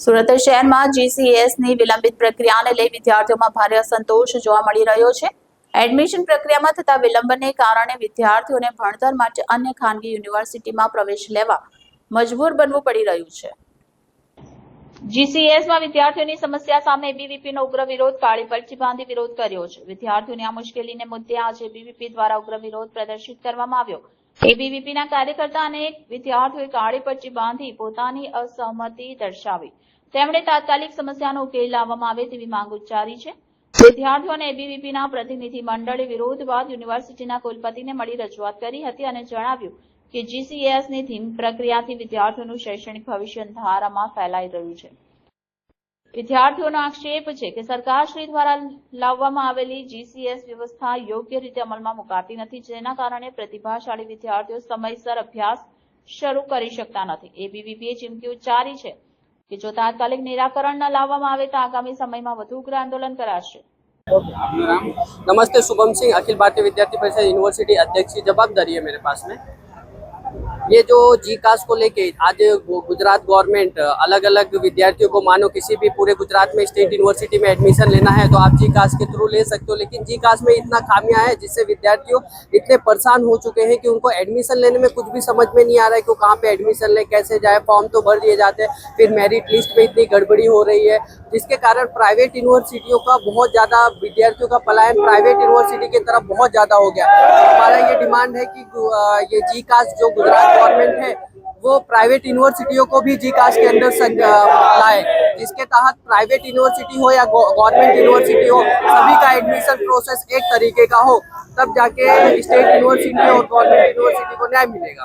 સુરત શહેરમાં જીસીએસની વિલંબિત પ્રક્રિયાને લઈ વિદ્યાર્થીઓમાં ભારે અસંતોષ જોવા મળી રહ્યો છે. એડમિશન પ્રક્રિયામાં થતા વિલંબને કારણે વિદ્યાર્થીઓને ભણતર માટે અન્ય ખાનગી યુનિવર્સિટીમાં પ્રવેશ લેવા મજબૂર બનવું પડી રહ્યું છે. જીસીએસમાં વિદ્યાર્થીઓની સમસ્યા સામે એબીવીપીનો ઉગ્ર વિરોધ કાળી પલટી બાંધી વિરોધ કર્યો છે. વિદ્યાર્થીઓની આ મુશ્કેલીને મુદ્દે આજે એબીવીપી દ્વારા ઉગ્ર વિરોધ પ્રદર્શિત કરવામાં આવ્યો. એબીવીપીના કાર્યકર્તા અને વિદ્યાર્થીઓએ કાળી પટ્ટી બાંધી પોતાની અસહમતિ દર્શાવી. તેમણે તાત્કાલિક સમસ્યાનો ઉકેલ લાવવામાં આવે તેવી માંગ ઉચ્ચારી છે. વિદ્યાર્થીઓ અને એબીવીપીના પ્રતિનિધિ મંડળે વિરોધ બાદ યુનિવર્સિટીના કુલપતિને મળી રજૂઆત કરી હતી અને જણાવ્યું કે જીસીએસની ધીમ પ્રક્રિયાથી વિદ્યાર્થીઓનું શૈક્ષણિક ભવિષ્ય અંધારામાં ફેલાઈ રહ્યું છે. વિદ્યાર્થીઓનો આક્ષેપ છે કે સરકારશ્રી દ્વારા લાવવામાં આવેલી જીસીએસ વ્યવસ્થા યોગ્ય રીતે અમલમાં મુકાતી નથી જેના કારણે પ્રતિભાશાળી વિદ્યાર્થીઓ સમયસર અભ્યાસ શરૂ કરી શકતા નથી એબીવીપીએ ચીમકી ઉચ્ચારી છે કે જો તાત્કાલિક નિરાકરણ ન લાવવામાં આવે તો આગામી સમયમાં વધુ ઉગ્ર આંદોલન કરાશે नमस्ते शुभम सिंह अखिल भारतीय विद्यार्थी परिषद यूनिवर्सिटी अध्यक्ष की जवाबदारी है मेरे पास में ये जो जी कास को लेके आज गुजरात गवर्नमेंट अलग अलग विद्यार्थियों को मानो किसी भी पूरे गुजरात में स्टेट यूनिवर्सिटी में एडमिशन लेना है तो आप जी कास के थ्रू ले सकते हो। लेकिन जी कास में इतना खामियाँ है जिससे विद्यार्थियों इतने परेशान हो चुके हैं कि उनको एडमिशन लेने में कुछ भी समझ में नहीं आ रहा है कि कहाँ पे एडमिशन ले, कैसे जाए फॉर्म तो भर दिए जाते हैं, फिर मेरिट लिस्ट में इतनी गड़बड़ी हो रही है, जिसके कारण प्राइवेट यूनिवर्सिटियों का बहुत ज़्यादा, विद्यार्थियों का पलायन प्राइवेट यूनिवर्सिटी की तरफ़ बहुत ज़्यादा हो गया। हमारा ये डिमांड है कि ये जी कास्ट जो गुजरात गवर्नमेंट है, वो प्राइवेट यूनिवर्सिटियों को भी जी कास्ट के अंदर लाए, जिसके तहत प्राइवेट यूनिवर्सिटी हो या गवर्नमेंट यूनिवर्सिटी हो, सभी का एडमिशन प्रोसेस एक तरीके का हो, तब जाके स्टेट यूनिवर्सिटी और गवर्नमेंट यूनिवर्सिटी को न्याय मिलेगा।